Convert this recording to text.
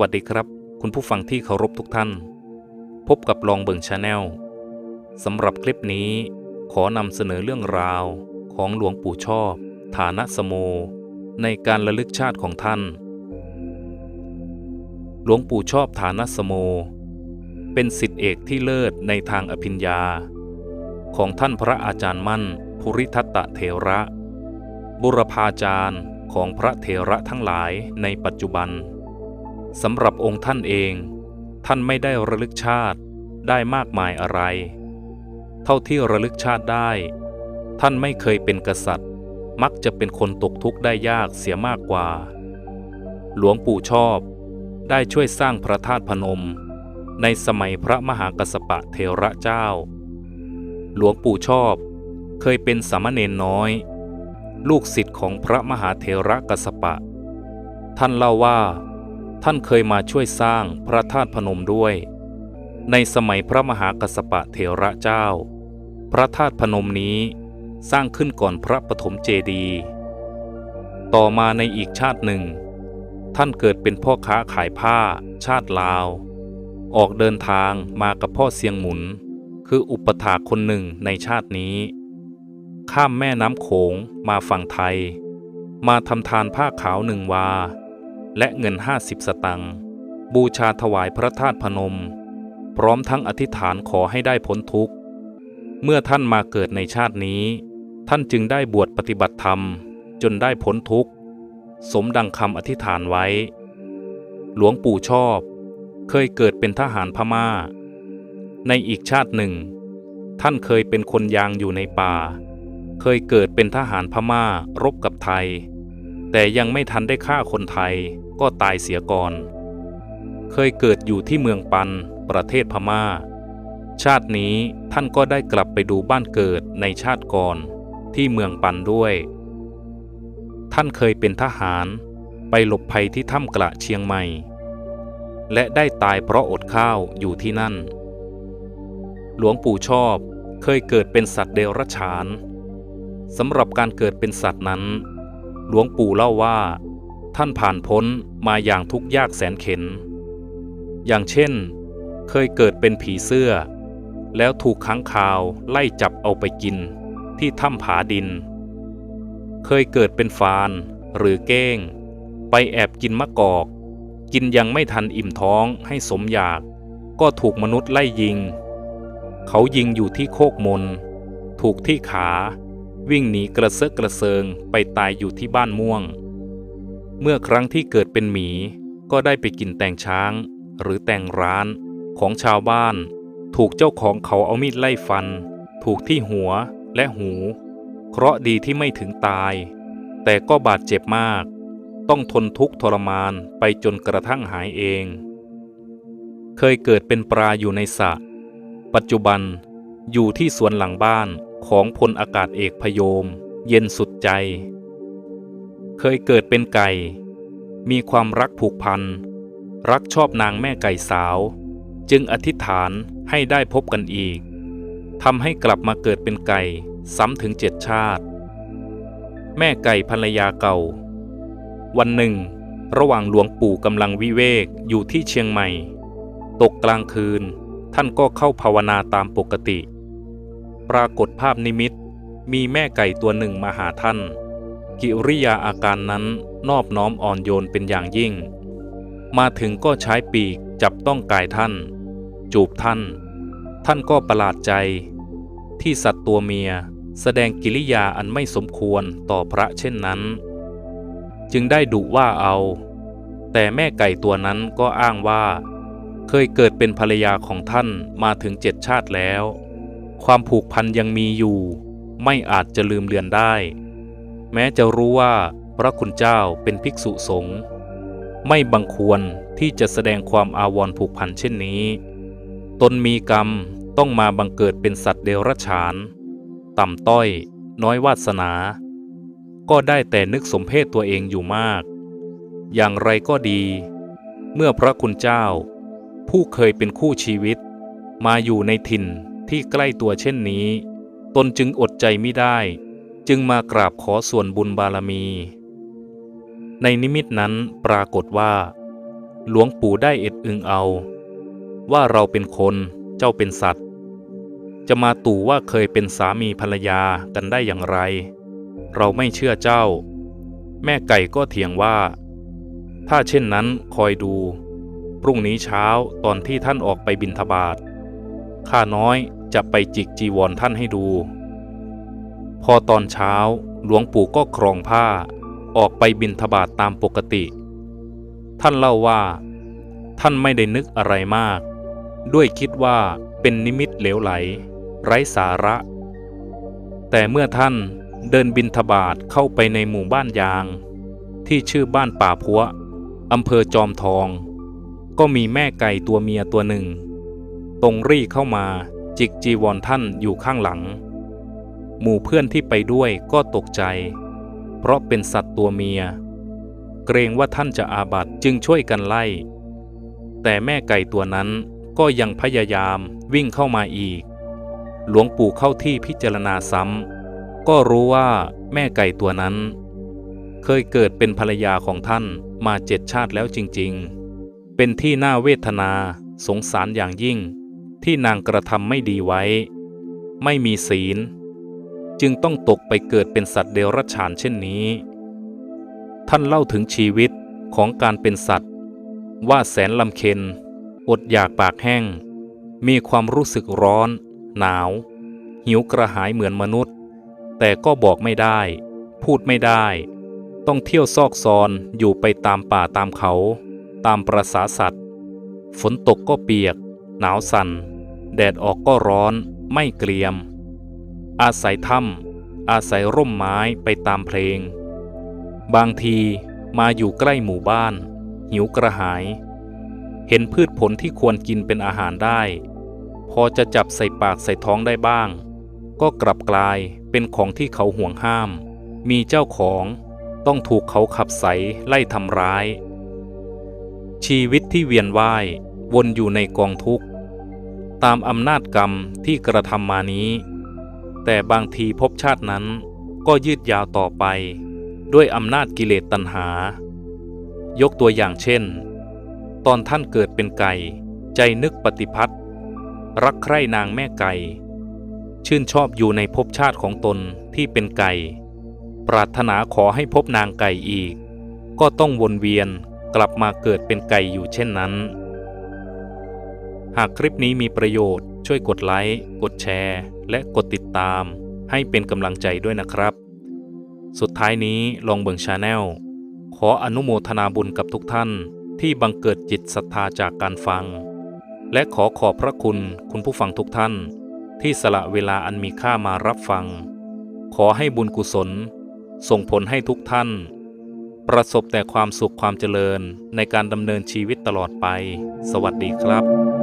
วัสดีครับ คุณผู้ฟังที่เคารพทุกท่าน พบกับลองเบิงชาแนลสำหรับคลิปนี้ ขอนำเสนอเรื่องราวของหลวงปู่ชอบ ฐานะสโม ในการระลึกชาติของท่าน หลวงปู่ชอบฐานะสโม เป็นสิทธิเอกที่เลิศในทางอภิญญา ของท่านพระอาจารย์มั่น ภูริทัตตะเถระ บุรพาจารย์ของพระเถระทั้งหลายในปัจจุบัน สำหรับองค์ท่านเอง ท่านไม่ได้ระลึกชาติได้มากมายอะไร เท่าที่ระลึกชาติได้ ท่านไม่เคยเป็นกษัตริย์ มักจะเป็นคนตกทุกข์ได้ยากเสียมากกว่า หลวงปู่ชอบ ได้ช่วยสร้างพระธาตุพนม ในสมัยพระมหากัสปะเทระเจ้า หลวงปู่ชอบ เคยเป็นสามเณรน้อย ลูกศิษย์ของพระมหาเถระกัสปะ ท่านเล่าว่า ท่านเคยมาช่วยสร้างพระธาตุพนมด้วย ในสมัยพระมหากัสปะเถระเจ้า พระธาตุพนมนี้สร้างขึ้นก่อนพระปฐมเจดีย์ต่อมาในอีกชาติหนึ่ง ท่านเกิดเป็นพ่อค้าขายผ้า ชาติลาว ออกเดินทางมากับพ่อเสียงหมุน คืออุปถาคนหนึ่งในชาตินี้ ข้ามแม่น้ำโขงมาฝั่งไทย มาทำทานผ้าขาวหนึ่งวา และเงินห้าสิบสตังค์บูชาถวายพระธาตุพนม พร้อมทั้งอธิษฐานขอให้ได้พ้นทุกข์ เมื่อท่านมาเกิดในชาตินี้ ท่านจึงได้บวชปฏิบัติธรรมจนได้พ้นทุกข์ สมดังคำอธิษฐานไว้ หลวงปู่ชอบ เคยเกิดเป็นทหารพมา่า ในอีกชาติหนึ่ง ท่านเคยเป็นคนยางอยู่ในป่า เคยเกิดเป็นทหารพม่ารบกับไทย แต่ยังไม่ทันได้ฆ่าคนไทยก็ตายเสียก่อน เคยเกิดอยู่ที่เมืองปัน ประเทศพม่า ชาตินี้ท่านก็ได้กลับไปดูบ้านเกิดในชาติก่อนที่เมืองปันด้วย ท่านเคยเป็นทหารไปหลบภัยที่ถ้ำกระเชียงใหม่ และได้ตายเพราะอดข้าวอยู่ที่นั่น หลวงปู่ชอบเคยเกิดเป็นสัตว์เดรัจฉานสำหรับการเกิดเป็นสัตว์นั้น หลวงปู่เล่าว่า ท่านผ่านพ้นมาอย่างทุกยากแสนเข็น อย่างเช่น เคยเกิดเป็นผีเสื้อ แล้วถูกค้างคาวไล่จับเอาไปกินที่ถ้ำผาดิน เคยเกิดเป็นฟานหรือเก้ง ไปแอบกินมะกอก กินยังไม่ทันอิ่มท้องให้สมอยาก ก็ถูกมนุษย์ไล่ยิง เขายิงอยู่ที่โคกมน ถูกที่ขา วิ่งหนีกระเซาะกระเซิงไปตายอยู่ที่บ้านม่วง เมื่อครั้งที่เกิดเป็นหมีก็ได้ไปกินแตงช้าง หรือแตงร้านของชาวบ้าน ถูกเจ้าของเขาเอามีดไล่ฟัน ถูกที่หัวและหู เคราะดีที่ไม่ถึงตาย แต่ก็บาดเจ็บมาก ต้องทนทุกข์ทรมานไปจนกระทั่งหายเอง เคยเกิดเป็นปลาอยู่ในสระปัจจุบันอยู่ที่สวนหลังบ้าน ของพลอากาศเอกพยม เย็นสุดใจ เคยเกิดเป็นไก่ มีความรักผูกพัน รักชอบนางแม่ไก่สาว จึงอธิษฐานให้ได้พบกันอีกทำให้กลับมาเกิดเป็นไก่ซ้ำถึงเจ็ดชาติ แม่ไก่ภรรยาเก่า วันหนึ่ง ระหว่างหลวงปู่กำลังวิเวกอยู่ที่เชียงใหม่ ตกกลางคืนท่านก็เข้าภาวนาตามปกติ ปรากฏภาพนิมิต มีแม่ไก่ตัวหนึ่งมาหาท่าน กิริยาอาการนั้นนอบน้อมอ่อนโยนเป็นอย่างยิ่ง มาถึงก็ใช้ปีกจับต้องกายท่าน จูบท่าน ท่านก็ประหลาดใจ ที่สัตว์ตัวเมียแสดงกิริยาอันไม่สมควรต่อพระเช่นนั้น จึงได้ดุว่าเอา แต่แม่ไก่ตัวนั้นก็อ้างว่า เคยเกิดเป็นภรรยาของท่านมาถึงเจ็ดชาติแล้ว ความผูกพันยังมีอยู่ ไม่อาจจะลืมเลือนได้ แม้จะรู้ว่าพระคุณเจ้าเป็นภิกษุสงฆ์ไม่บังควรที่จะแสดงความอาวรณ์ผูกพันเช่นนี้ ตนมีกรรมต้องมาบังเกิดเป็นสัตว์เดรัจฉาน ต่ำต้อย น้อยวาสนา ก็ได้แต่นึกสมเพศตัวเองอยู่มาก อย่างไรก็ดี เมื่อพระคุณเจ้า ผู้เคยเป็นคู่ชีวิต มาอยู่ในถิ่น ที่ใกล้ตัวเช่นนี้ ตนจึงอดใจไม่ได้ จึงมากราบขอส่วนบุญบารมี ในนิมิตนั้นปรากฏว่า หลวงปู่ได้เอ็ดอึงเอา ว่าเราเป็นคนเจ้าเป็นสัตว์ จะมาตู่ว่าเคยเป็นสามีภรรยากันได้อย่างไร เราไม่เชื่อเจ้า แม่ไก่ก็เถียงว่า ถ้าเช่นนั้นคอยดูพรุ่งนี้เช้าตอนที่ท่านออกไปบินทบาทข้าน้อย จะไปจิกจีวรท่านให้ดู พอตอนเช้าหลวงปู่ก็ครองผ้าออกไปบินทบาทตามปกติ ท่านเล่าว่า ท่านไม่ได้นึกอะไรมาก ด้วยคิดว่าเป็นนิมิตเหลวไหล ไร้สาระ แต่เมื่อท่านเดินบินทบาทเข้าไปในหมู่บ้านยาง ที่ชื่อบ้านป่าพัวอำเภอจอมทอง ก็มีแม่ไก่ตัวเมียตัวหนึ่ง ตรงรี่เข้ามา จิกจีวรท่านอยู่ข้างหลัง หมู่เพื่อนที่ไปด้วยก็ตกใจ เพราะเป็นสัตว์ตัวเมีย เกรงว่าท่านจะอาบัตจึงช่วยกันไล่ แต่แม่ไก่ตัวนั้นก็ยังพยายามวิ่งเข้ามาอีก หลวงปู่เข้าที่พิจารณาซ้ำก็รู้ว่าแม่ไก่ตัวนั้น เคยเกิดเป็นภรรยาของท่านมาเจ็ดชาติแล้วจริงๆ เป็นที่น่าเวทนาสงสารอย่างยิ่ง ที่นางกระทำไม่ดีไว้ ไม่มีศีล จึงต้องตกไปเกิดเป็นสัตว์เดรัจฉานเช่นนี้ ท่านเล่าถึงชีวิตของการเป็นสัตว์ ว่าแสนลำเค็น อดอยากปากแห้ง มีความรู้สึกร้อน หนาว หิวกระหายเหมือนมนุษย์ แต่ก็บอกไม่ได้ พูดไม่ได้ ต้องเที่ยวซอกซอนอยู่ไปตามป่าตามเขา ตามประสาสัตว์ ฝนตกก็เปียก หนาวสัน่น แดดออกก็ร้อน ไม่เกรียม อาศัยถ้ำอาศัยร่มไม้ไปตามเพลง บางทีมาอยู่ใกล้หมู่บ้าน หิวกระหาย เห็นพืชผลที่ควรกินเป็นอาหารได้ พอจะจับใส่ปากใส่ท้องได้บ้าง ก็กลับกลายเป็นของที่เขาห่วงห้าม มีเจ้าของต้องถูกเขาขับใสไล่ทำร้าย ชีวิตที่เวียนว่ายวนอยู่ในกองทุกข์ ตามอำนาจกรรมที่กระทำมานี้ แต่บางทีภพชาตินั้นก็ยืดยาวต่อไป ด้วยอำนาจกิเลสตัณหา ยกตัวอย่างเช่น ตอนท่านเกิดเป็นไก่ ใจนึกปฏิพัทธ์รักใคร่นางแม่ไก่ ชื่นชอบอยู่ในภพชาติของตนที่เป็นไก่ ปรารถนาขอให้พบนางไก่อีก ก็ต้องวนเวียนกลับมาเกิดเป็นไก่อยู่เช่นนั้น หากคลิปนี้มีประโยชน์ ช่วยกดไลค์ กดแชร์ และกดติดตาม ให้เป็นกำลังใจด้วยนะครับ สุดท้ายนี้ลองเบิ่งชาแนล ขออนุโมทนาบุญกับทุกท่านที่บังเกิดจิตศรัทธาจากการฟัง และขอขอบพระคุณคุณผู้ฟังทุกท่าน ที่สละเวลาอันมีค่ามารับฟัง ขอให้บุญกุศล ส่งผลให้ทุกท่าน ประสบแต่ความสุขความเจริญในการดำเนินชีวิตตลอดไป สวัสดีครับ